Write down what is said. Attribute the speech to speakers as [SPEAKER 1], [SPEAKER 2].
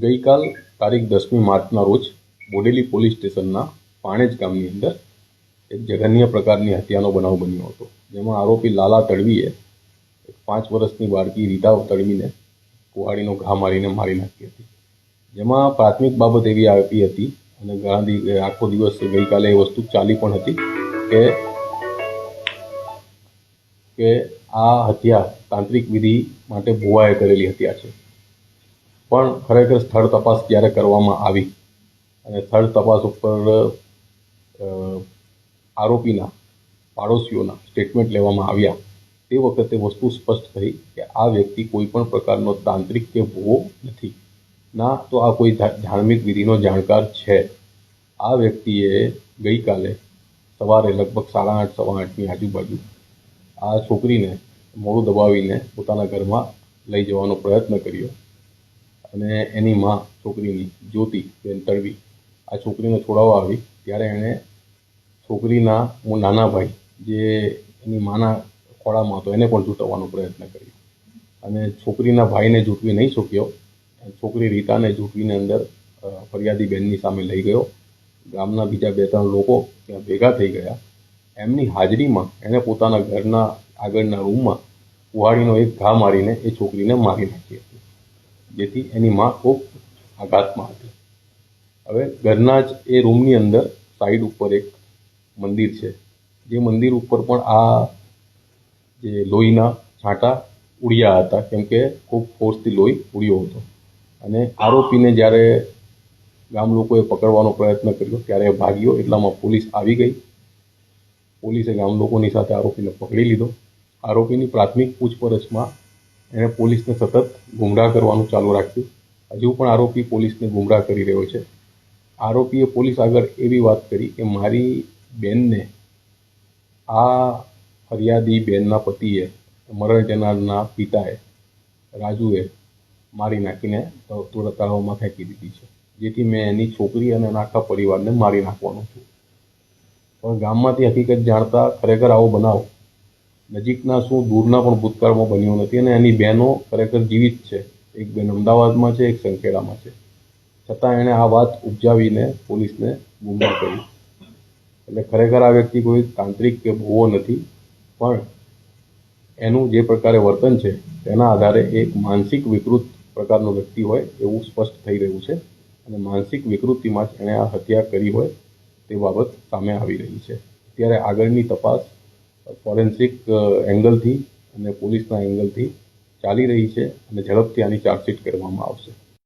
[SPEAKER 1] ગઈકાલ તારીખ દસમી માર્ચના રોજ બોડેલી પોલીસ સ્ટેશનના પાણેજ ગામની અંદર એક જઘન્ય પ્રકારની હત્યાનો બનાવ બન્યો હતો. જેમાં આરોપી લાલા તડવીએ એક પાંચ વર્ષની બાળકી રીતા તડવીને કુહાડીનો ઘા મારીને મારી નાખી હતી. જેમાં પ્રાથમિક બાબત એવી આવી હતી અને ઘણા આખો દિવસ ગઈકાલે એ વસ્તુ ચાલી પણ હતી કે કે આ હત્યા તાંત્રિક વિધિ માટે ભુવાએ કરેલી હત્યા છે. પણ ખરેખર સ્થળ તપાસ જ્યારે કરવામાં આવી? અને સ્થળ તપાસ ઉપર આરોપીના પાડોશીઓના સ્ટેટમેન્ટ લેવામાં આવ્યા. તે વખતે વસ્તુ સ્પષ્ટ થઈ કે આ વ્યક્તિ કોઈ પણ પ્રકારનો તાંત્રિક કે ભૂવો નથી. ના, તો આ કોઈ ધાર્મિક વિધિનો જાણકાર છે. આ વ્યક્તિએ ગઈકાલે સવારે લગભગ સાડા આઠ, સવા આઠની આજુબાજુ આ છોકરીને મોડું દબાવીને પોતાના ઘરમાં લઈ જવાનો પ્રયત્ન કર્યો. અને એની માં છોકરીની, જ્યોતિ બેન તડવી, આ છોકરીને છોડાવવા આવી. ત્યારે એણે છોકરીના હું નાના ભાઈ, જે એની માના ખોળામાં હતો, એને પણ જૂંટવવાનો પ્રયત્ન કર્યો. અને છોકરીના ભાઈને જૂંટવી નહીં શક્યો. છોકરી રીતાને જૂંટવીને અંદર ફરિયાદી બેનની સામે લઈ ગયો. ગામના બીજા બે ત્રણ લોકો ત્યાં ભેગા થઈ ગયા. એમની હાજરીમાં એણે પોતાના ઘરના આગળના રૂમમાં કુહાડીનો એક ઘા મારીને એ છોકરીને મારી નાખી હતી. જેથી એની માં ખૂબ આઘાતમાં હતી. હવે ઘરના જ એ રૂમની અંદર સાઈડ ઉપર એક મંદિર છે. જે મંદિર ઉપર પણ આ જે લોહીના છાંટા ઉડ્યા હતા, કેમ કે ખૂબ ફોર્સથી લોહી ઉડ્યો હતો. અને આરોપીને જ્યારે ગામ લોકોએ પકડવાનો પ્રયત્ન કર્યો, ત્યારે ભાગ્યો, એટલામાં પોલીસ આવી ગઈ. પોલીસે ગામ લોકોની સાથે આરોપીને પકડી લીધો. આરોપીની પ્રાથમિક પૂછપરછમાં એણે પોલીસને સતત ગુમરાહ કરવાનું ચાલુ રાખ્યું. હજુ પણ આરોપી પોલીસને ગુમરાહ કરી રહ્યો છે. આરોપીએ પોલીસ આગળ એવી વાત કરી કે મારી બેનને આ ફરિયાદી બેનના પતિએ, મરણ જનારના પિતાએ, રાજુએ મારી નાખીને થોડા તળાવમાં ફેંકી દીધી છે. જેથી મેં એની છોકરી અને એના આખા પરિવારને મારી નાખવાનો છું. પણ ગામમાંથી હકીકત જાણતા ખરેખર આવો બનાવ નજીકના શું દૂરના પણ ભૂતકાળમાં બન્યો નથી અને એની બહેનો ખરેખર જીવિત છે. એક બેન અમદાવાદમાં છે, એક સંખેડામાં છે. છતાં એણે આ વાત ઉપજાવીને પોલીસને ગુમરાહ કરી. એટલે ખરેખર આ વ્યક્તિ કોઈ તાંત્રિક કે ભૂવો નથી, પણ એનું જે પ્રકારે વર્તન છે, તેના આધારે એક માનસિક વિકૃત પ્રકારનો વ્યક્તિ હોય એવું સ્પષ્ટ થઈ રહ્યું છે અને માનસિક વિકૃતિમાં જ એણે આ હત્યા કરી હોય તે બાબત સામે આવી રહી છે. ત્યારે આગળની તપાસ ફોરેન્સિક એંગલથી અને પોલીસના એંગલથી ચાલી રહી છે અને ઝડપથી આની ચાર્જશીટ કરવામાં આવશે.